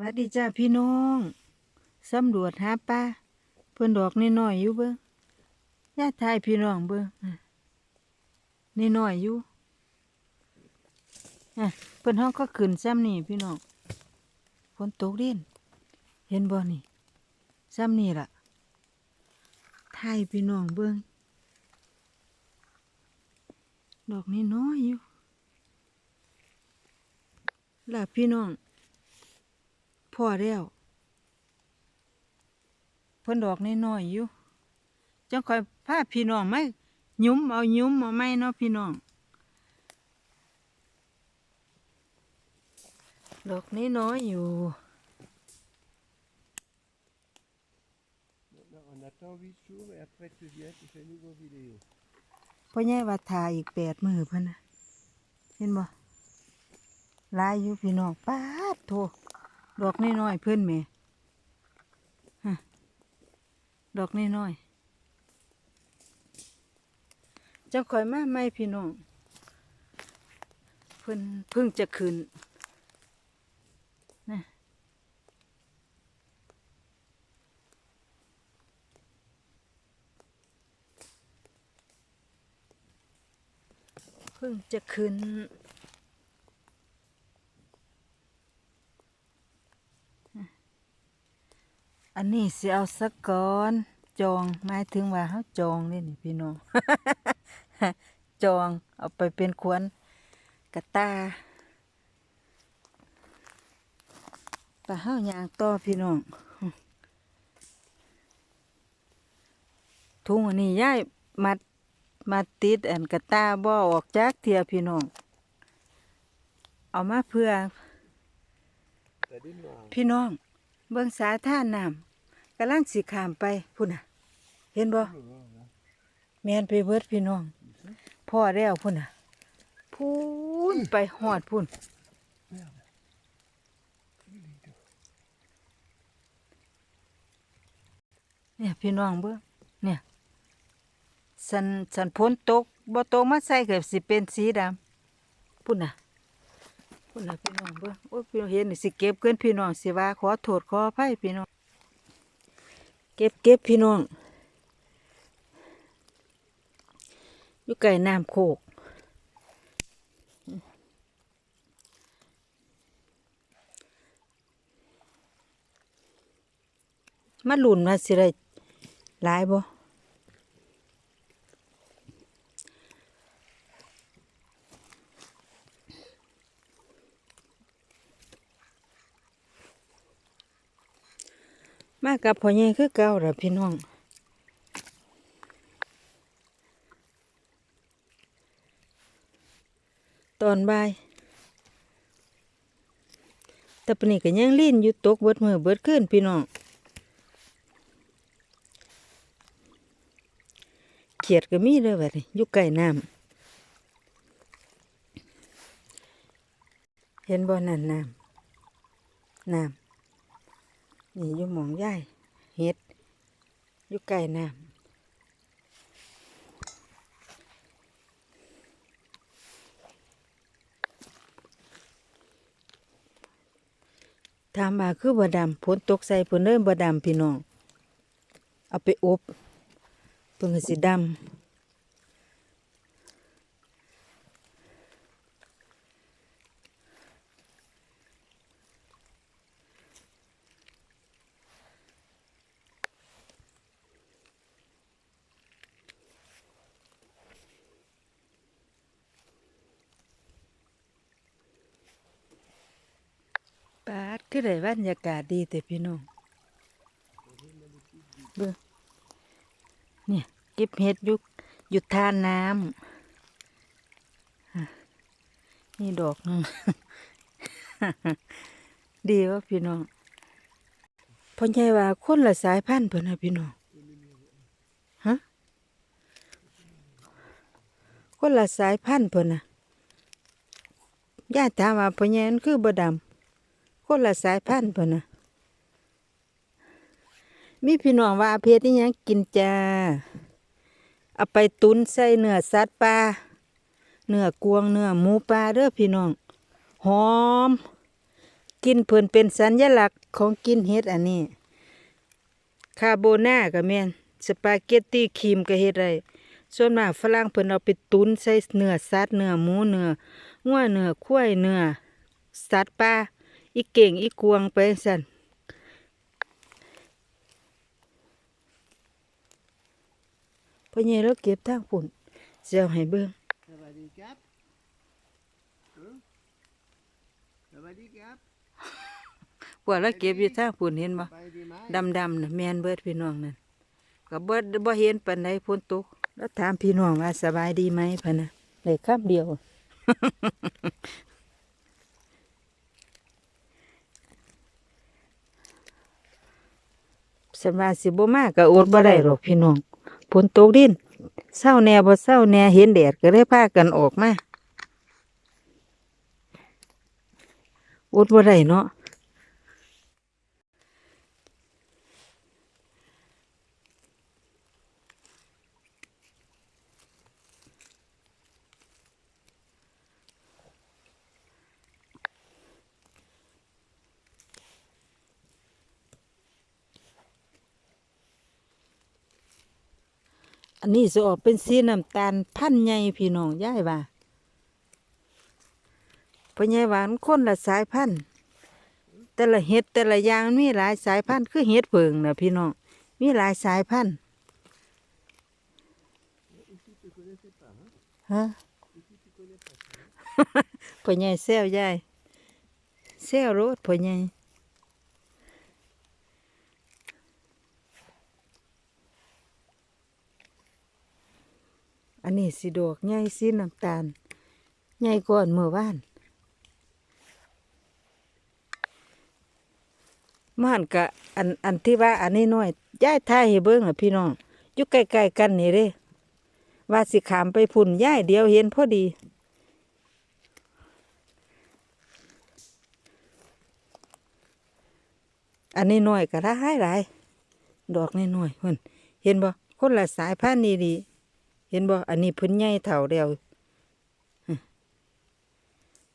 วัดดีจ้าพี่น้องสำรวจหาปลาเพิ่อนดอกน้อยอยู่เบิ่งย่าทายพี่น้องเบิ่งน้อยอยู่เพิ่อนห้องก็ขึ้นซ้ำนี่พี่น้องฝนตกดินเห็นบ่นี่ซ้ำนี่ล่ะทายพี่น้องเบิ่งดอกน้อยอยู่ล่ะพี่น้อง พอแล้วเพิ่นดอกน้อยๆอยู่จังคอยพาพี่น้องมาหยุ้มเอายุ้มเอาไหมเนาะพี่น้อง ดอกน้อยๆอยู่พ่อใหญ่ว่าทาอีกแปดมือเพิ่นนะเห็นบ่ลายอยู่พี่น้องป้าดโท ดอกน้อยๆเพิ่อนแม่ฮะดอกน้อยๆจังคอยมาไหมพี่น้อง เพิ่นเพิ่งจะขึ้นนะเพิ่งจะขึ้น นนี้สิเอาสักก่อนจองหมายถึงว่าเขาจองนี่นี่พี่น้องจองเอาไปเป็นควนกระตาปลาเฮายางต่อพี่น้องทุงอันนี้ย้ายมัดมาติดอันกระตาบ่ออกจากเทียพี่น้องเอามาเพื่อ T'as des noirs. พี่น้องเบิ่งสาท่าน้ำกำลังสิขามไปพุ่นน่ะ เห็นบ่แมนไปเบิดพี่น้อง พ่อแล้วพุ่นน่ะพูนไปหอดพุ่น เนี่ยพี่น้องเบิ่งเนี่ย สันสันพ้นตกบ่ตกมาใส่เกือบสิเป็นสีดำพุ่นน่ะพุ่นน่ะพี่น้องเบิ่งโอ้ยพี่น้องเห็นนี่สิเก็บเกินพี่น้องสิว่าขอโทษขออภัยพี่น้อง เก็บเก็บพี่น้องอยู่ไก่น้ำโคกมาหลุนมาสิไรหลายบ่ มากับพ่อใหญ่คือเก่าล่ะพี่น้องตอนบ่ายแต่ปนี้ก็ยังลีนอยู่ตกเบิดมือเบิดขึ้นพี่น้องเขียดก็มีเด้อบัดนี้อยู่ใกล้น้ำเห็นบ่นั่นน้ำน้ำ นี่อยู่หมองย่ายเห็ดอยู่ใกล้น้ำถามาคือบ่ดำฝนตกใส่เพิ่นเริ่มบ่ดำพี่น้อง เอาไปอบเพิ่นก็สิดำ ได้บรรยากาศดีแต่พี่น้องเบิ่งเนี่ยเก็บเห็ดยุกหยุดทานน้ำนี่ดอกหนึงดีวะพี่น้องพ่อใหญ่ว่าคนละสายพันธุ์เพิ่นนะพี่น้องฮะคนละสายพันธุ์เพิ่นนะญาติถามว่าพ่อใหญ่นั่คือบ่ดำ คนละสายพันธุ์เพิ่นนะมีพี่น้องว่าเพชรนี่ยังกินจ้าเอาไปตุนใส่เนื้อสัตว์ป่าเนื้อกวงเนื้อหมูป่าเด้อพี่น้อง หอม กินเพิ่นเป็นสัญลักษณ์ของกินเฮ็ดอันนี้ คาโบนาก็แม่นสปาเกตตี้ครีมก็เฮ็ดได้ส่วนมากฝรั่งเพิ่นเอาไปตุนใส่เนื้อสัตว์เนื้อหมูเนื้องัวเนื้อควายเนื้อสัตว์ป่า อีเก่งอีกวงไปสั่นพ่อใหญ่เราเก็บทางปุ่นเสียวให้เบิ่ง Ça va des caps Hein Ça va des caps พวกเราเก็บอยู่ทางปุ่นเห็นบ่ดำดำน่ะแมนเบิดพี่น้องนั่นก็บ่บ่เห็นปานใดฝนตกแล้วถามพี่น้องว่าสบายดีไหมพะนะได้คำเดียว สว่าสิบ่มากก็อดบ่ได้หรอกพี่น้องฝนตกดินเศร้าแน่บ่เศร้าแน่เห็นแดดก็เลยพากันออกมาอดบ่ได้เนาะ อันนี้จะออกเป็นสีน้ำตาลพันใหญ่พี่น้องย่ายว่าพราะใหญ่ว่านคนละสายพันธุ์แต่ละเห็ดแต่ละอย่างมีหลายสายพันธุ์คือเห็ดเผิงนะพี่น้องมีหลายสายพันธุ์ฮะพ่อใหญ่แซวยายแซวรถพ่อให อันนี้สีดอกใหญ่สีน้ำตาลใหญ่ก่อนเมื่อวานม่านกะอันอันที่ว่าอันนี้น้อยย้ายท้ายให้เบิ้งอะพี่น้องอยู่ใกล้ๆกันนี่เด้ว่าสิขามไปพุ่นย้ายเดียวเห็นพอดี อันนี้น้อยก็ได้หลายดอกน้อยเพิ่นเห็นบ่คนละสายพันธุ์นี่ดี เห็นบ่อันนี้เพิ่นใหญ่เท่าเดียว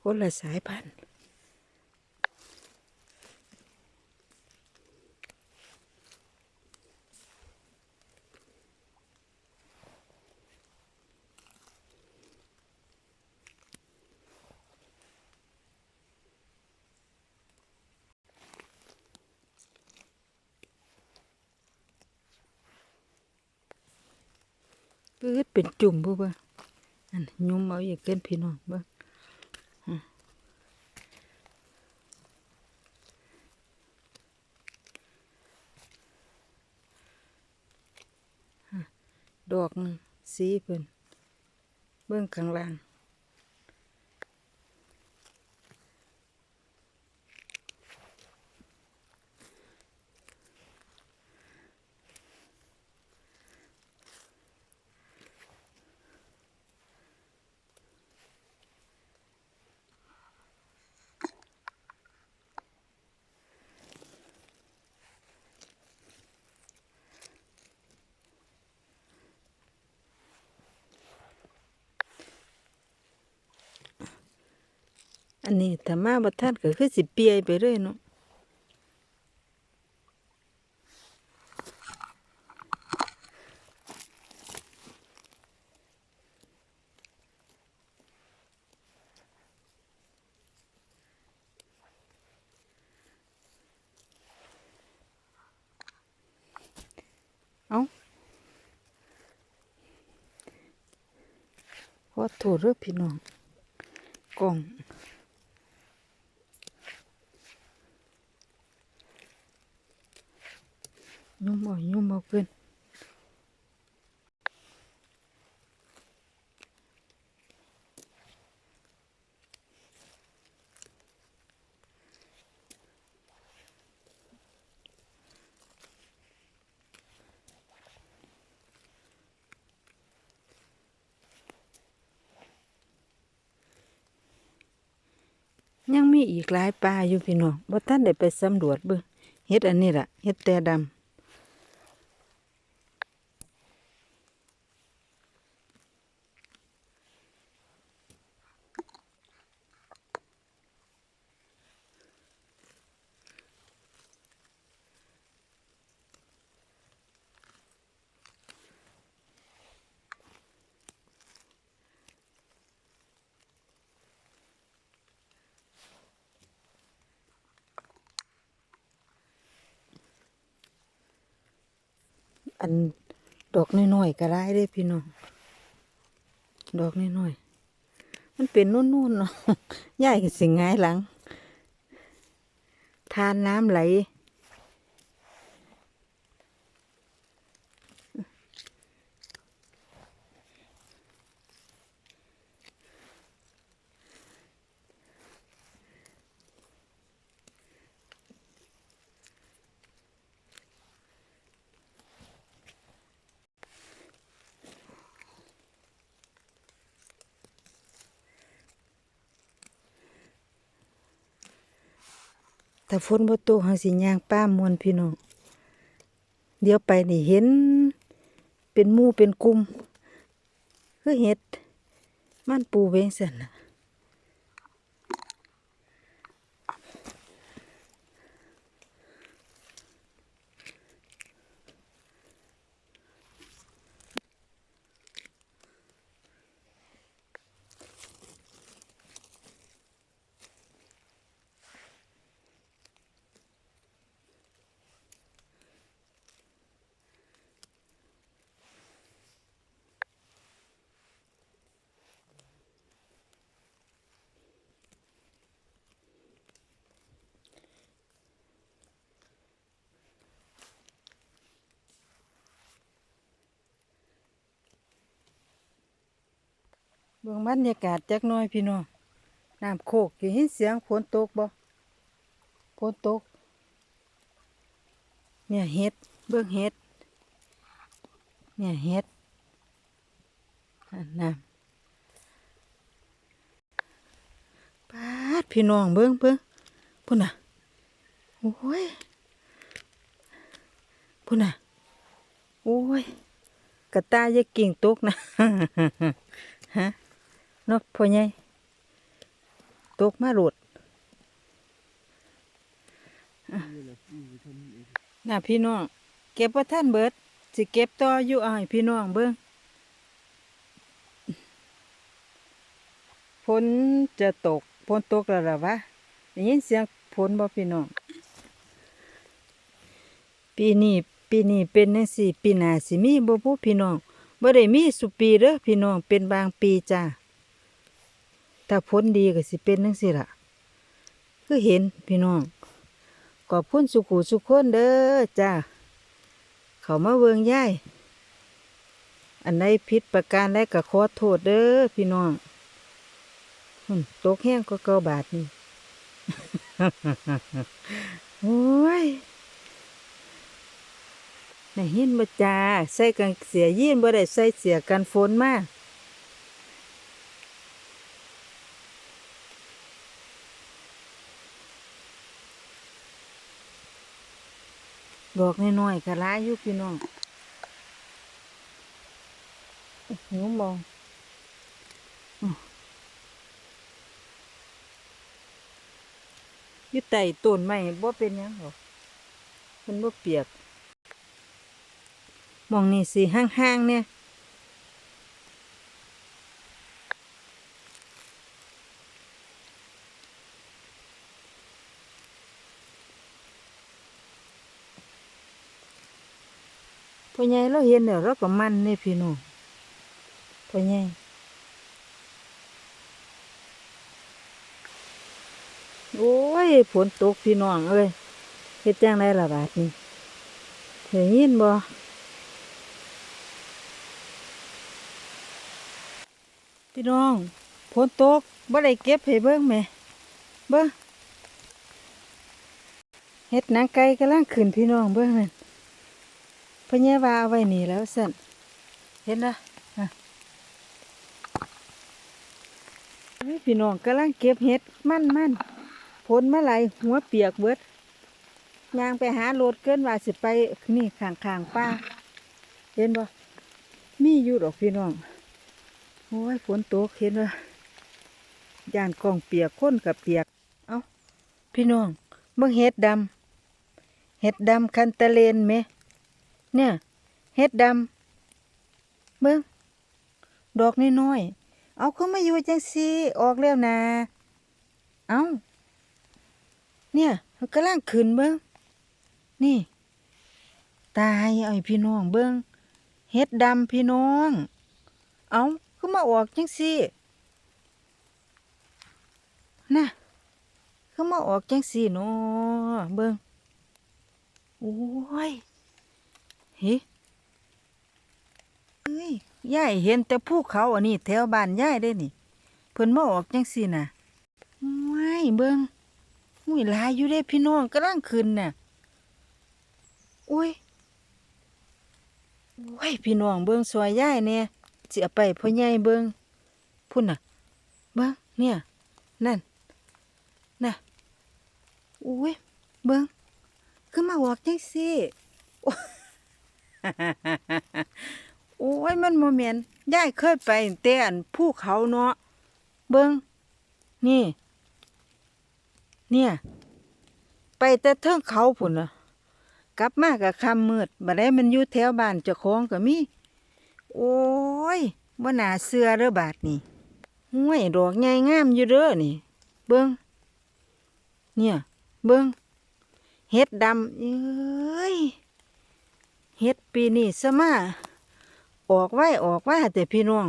คนละสายพันธุ์ ปืดเป็นจุ่มบ่บ่อันยุ่มเอาอีกเกินพี่น้องบ่ดอกสีเพิ่นเบื้องข้างล่าง อันนี้ถ้ามาบ่ทันก็คือสิเปียไปเลยเนาะเอาขอโทษเด้อพี่น้องกล่อง ยุ่มเอายุ่มเอาเกินยังมีอีกหลายปลาอยู่พี่น้องบ่ท่านได้ไปสำรวจเบิ่งเฮ็ดอันนี้ล่ะเฮ็ดแต่ดำ อันดอกน้อยๆก็ได้เด้พี่น้อง ดอกน้อยๆมันเป็นนุ่นๆเนาะใหญ่ก็สิหงายหลัง ทานน้ำไหล ถ้าฝนบ่ตกหางสิยางป้ามวนพี่น้อง เดี๋ยวไปนี่เห็น เป็นมู่เป็นกลุ่มคือเห็ด มันปูเวงสันน่ะ บื้องบรรยากาศจักน้อยพี่น้องน้ำโคกอยู่เห็นเสียงฝนตกบ่ฝนตก เนี่ยเห็ดเบื้องเห็ด เนี่ยเห็ดน้ำปาดพี่น้องเบื้องเบื้องพุ่นน่ะโอ้ยพุ่นน่ะโอ้ยกระตายยกิ่งตกนะฮะ เนกพ่อใหญ่ตกมาหลดน่ะพี่น้อง เก็บว่าท่านเบิด สิเก็บต่ออยู่เอาให้พี่น้องเบิ่งฝนจะตกฝนตกแล้วล่ะวะได้ยินเสียงฝนบ่พี่น้อง ปีนี้ปีนี้เป็นจังซี่ปีหน้าสิมีบ่ผู้พี่น้องบ่ได้มีสุปีเด้อพี่น้องเป็นบางปีจ้า ถ้าผลดีก็สิเป็นจังซี่ล่ะคือเห็นพี่น้องขอบคุณสุขุสุขคนเด้อจ้าเขามาเวิงย่ายอันใดผิดประการใดก็ขอโทษเด้อพี่น้องหุ่นตกแห้งก็เกาบาทนี่โอ้ยได้ยินบ่จ้าใส่กันเสียยีนบ่ได้ใส่เสียกันฝนมาก ดอกน้อยๆก็หลายอยู่พี่น้องหิวมองยู่ไต่ต้นไม้บ่เป็นยังหรอกมันบ่เปียกมองนี่สิห้างๆเนี่ย ใหญ่เราเห็นแล้วเราก็มันนี่พี่น้องพ่อใหญ่โอ้ยฝนตกพี่น้องเอ้ยเฮ็ดจังไดล่ะบาดนี้เห็นยินบ่พี่น้องฝนตกบ่ได้เก็บให้เบิ่งแม่เบิ่งเฮ็ดนังไก่กำลังขึ้นพี่น้องเบิ่งนั่น พญาว่าเอาไว้นี่แล้วสั่นเห็นนะอะพี่น้องกำลังเก็บเห็ดมั่นมั่นผลมาไหลายหัวเปียกเบิดยางไปหาโลดเกินว่าสิไปนี่ข้างข้างป้า เห็นบ่มีอยู่ดอกพี่น้องโอ้ยฝนตกเห็นว่าย่านกองเปียกค้นกับเปียก เอาพี่น้องเบิ่งเห็ดดำเห็ดดำคันตะเลนไหม เนี่ยเห็ดดำเบิ่งดอกน้อยๆเอาเข้ามาอยู่จังสีออกแล้วนะ เอาเนี่ยมันกำลังขึ้นเบิ่งนี่ ตายเอาพี่น้องเบิ่งเฮ็ดดำพี่น้อง เอาคือมาออกจังซี่น่ะคือมาออกจังซี่เนาะเบิ่งโอ้ย เฮ้เอ้ยยายเห็นแต่ภูเขาอันนี้แถวบ้านยายได้นี่ เพิ่นมาออกจังซี่น่ะว้ายเบิงอุ้ยลายอยู่เด้พี่น้องกำลังขึ้นน่ะอุ้ยโอ้ยพี่น้องเบิงซอยยายแหน่สิเอาไปพ่อใหญ่เบิงพุ่นน่ะเบิงเนี่ย นั่นน่ะโอ้ยเบิ่งคือมาบอกจังซี่ โอ้ยมันบ่แม่นยายเคยไปแต่อันภูเขาเนาะเบิ่งนี่ เนี่ย ไปแต่เทิงเขาพุ่นน่ะกลับมากับคำมืดบัดได้มันอยู่แถวบ้านเจ้าของก็มี โอ้ยบ่น่าเชื่อเด้อบาดนี่ห้วยดอกใหญ่งามอยู่เด้อนี่ เบิ่งเนี่ย เบิ่งเฮ็ดดำเอ้ย เฮ็ดปีนี้ซะมาออกไว้ออกไว้แต่พี่น้อง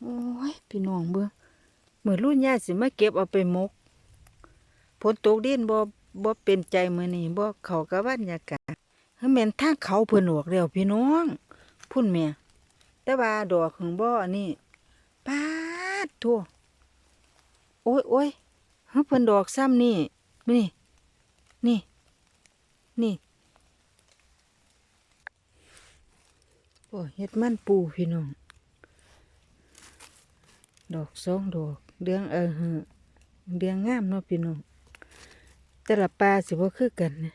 โอ้ย พี่น้องเบิ่งมื้อรุ่นย่าสิมาเก็บเอาไปมกฝนตกดินบ่บ่เป็นใจมือนี้บ่เขากับบรรยากาศเฮ้ยแม่นทางเขาเพิ่นออกแล้วพี่น้องพุ่นแม่แต่ว่าดอกของบ่อันนี้ปาดทั่วโอ้ยโอ้ยเฮ้ยเพิ่นดอกซ้ำนี่นี่ นี่ นี่ โอ้ยเฮ็ดมันปูพี่น้อง ดอกสองดอกเดืองเออเฮอเดืองงามเนาะพี่น้อง แต่ละปลาสิบ่คือกันนะ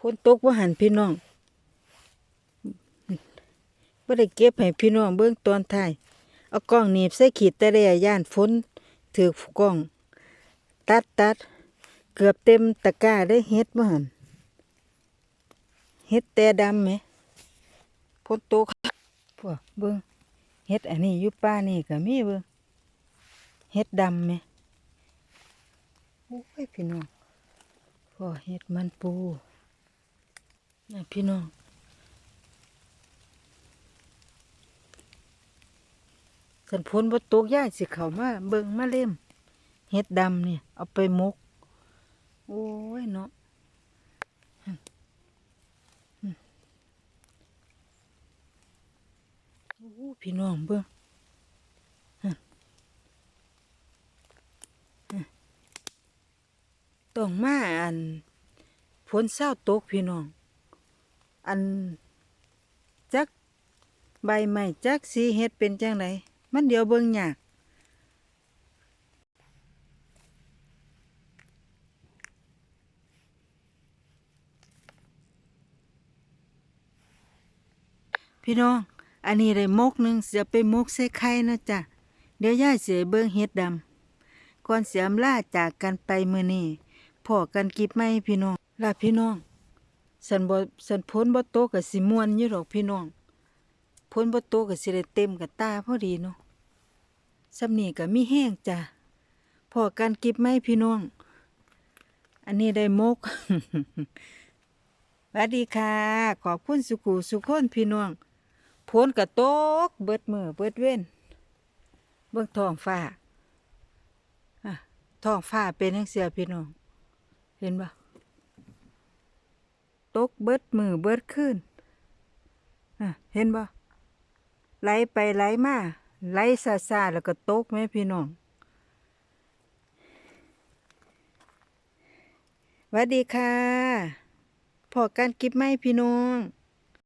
ฝนตกว่าหันพี่น้อง บ่ได้เก็บให้พี่น้องเบิ่งตอนท้ายเอากล้องหนีบใส่ขีดแต่ระยะย่านฝนถือกกล้อง ตัดตัดเกือบเต็มตะกร้าได้เฮ็ดบ่หันเฮ็ดแต่ดำไหมพ้นโตกพวกเบิ่งเฮ็ดอันนี้อยู่ป่านี่ก็มีเบิ่งเฮ็ดดำไหมโอ้ยพี่น้องพ่อเฮ็ดมันปูนี่พี่น้อง สันพ้นบ่ตกย่ายสิเขามาเบิ่งมาเล่มเฮ็ดดำเนี่ยเอาไปมก โอ้ยเนาะอืมอืมโอ้พี่น้องเบิ่งอืมอืมต้องมาอันฝนเศร้าตกพี่น้อง อันจักใบไม้จักสีเฮ็ดเป็นจังได มันเดี๋ยวเบิ่งยากพี่น้อง อันนี้ได้มกหนึ่งเสียไปมกใส่ไข่นะจ๊ะ เดี๋ยวย่าเสียเบิ่งเฮ็ดดำ ก่อนเสียมล่าจากกันไปมื้อนี้พอกันกิบไม่พี่น้องลาพี่น้อง สันบสันพ้นบ่โตกก็สิมวนอยู่ดอกพี่น้อง พ้นบ่โตก็สิได้เต็มกับตาพอดีเนาะสำนี้ก็มีแห้งจ้ะพอกันกิบไม่พี่น้อง อันนี้ได้มกสวัสดีค่ะ ขอบคุณสุขุสุขคนพี่น้องผลกระตกเบิดมือเบิดเว้น เบิ่งทองฟ้าอะท้องฟ้าเป็นจังเสียพี่น้อง เห็นบ่ตกเบิดมือเบิดคืนอะเห็นบ่ ไหลไปไหลมาไหลซาซาแล้วก็ตกไหมพี่น้องสวัสดีค่ะพอการกิบไหมพี่น้อง